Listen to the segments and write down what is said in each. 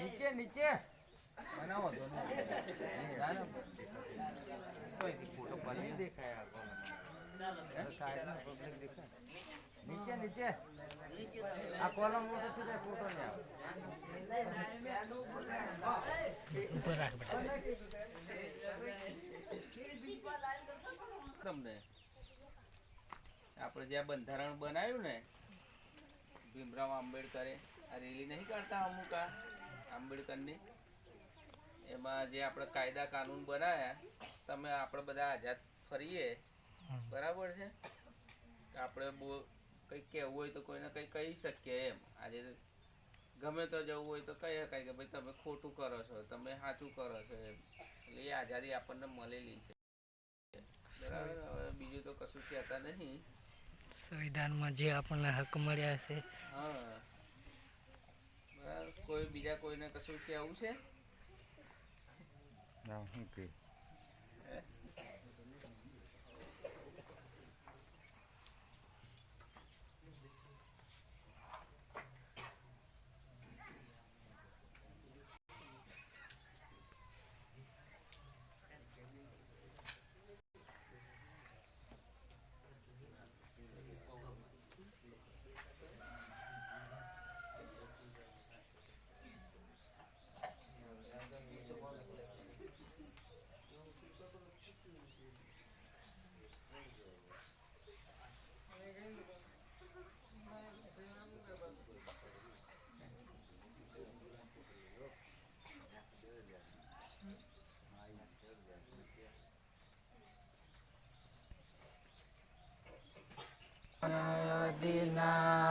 નીચે નીચે. બનાવો તો ફોટો પાડી દેખાય નીચે નીચે. આ કોલમ મોટો થઈ જાય ફોટો ને ઉપર તમને. આપણે જ્યાં બંધારણ બનાવ્યું ને ભીમરાવ આંબેડકરે આ રેલી નહીં કાઢતા અમુક આ. આંબેડકરની. એમાં જે આપણે કાયદા કાનૂન બનાવ્યા તમે આપણે બધા આઝાદ ફરીએ. બરાબર છે? આપણે બહુ કંઈક કહેવું હોય તો કોઈને કંઈ કહી શકીએ એમ. આજે ગમે તો જવું હોય તો કહી શકાય કે ભાઈ તમે ખોટું કરો છો તમે સાચું કરો છો એમ. એટલે એ આઝાદી આપણને મળેલી છે. બરાબર? હવે બીજું તો કશું કહેતા નહીં. સંવિધાનમાં જે આપણને હક મળ્યા છે. હા. કોઈ બીજા કોઈને કશું કહેવું છે? ના હું કે.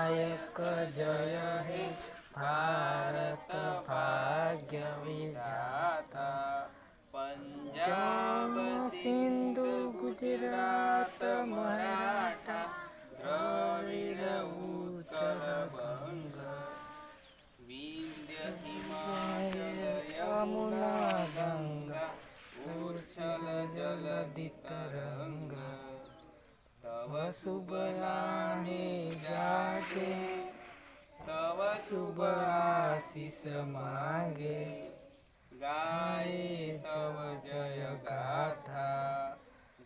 અધિનાયક જય હે ભારત ભાગ્ય વિજાતા પંજાબ સિંધુ ગુજરાત મરાઠા રવિર ઉત્તર ભંગ વિંધ્ય હિમાલય યમુના ગંગા ઉચ્છલ જલધિ તરંગ તવ શુભ નામે જાગે, તવ શુભ આશીષ માંગે. ગાય તવ જય ગાથા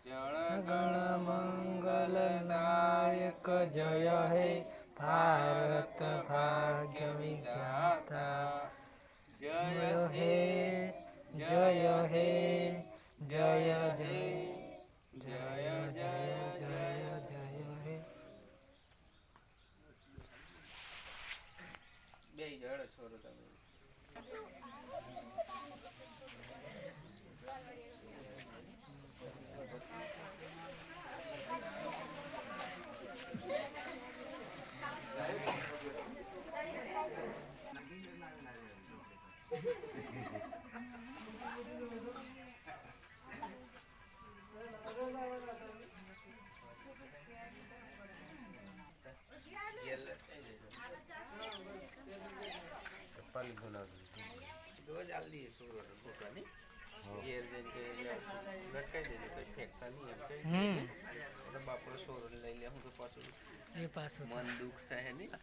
જણ ગણ મંગલ નાયક જય હે. ભારત ભાગ્ય વિધાતા જય હે જય હે જય જય જય જય જય જય હે બે જણ છોરો તમે. ચપ્પલ બોલાવી રોજ આલ દઈએ છોડો ફોટો ની ઘેર જઈને લટકાઈ દેજે કોઈ ફેંકતા નહીં એમ એટલે બાપડો સોરો લઈ લે હું તો પાછું એ પાછું મન દુઃખ થાય નહીં.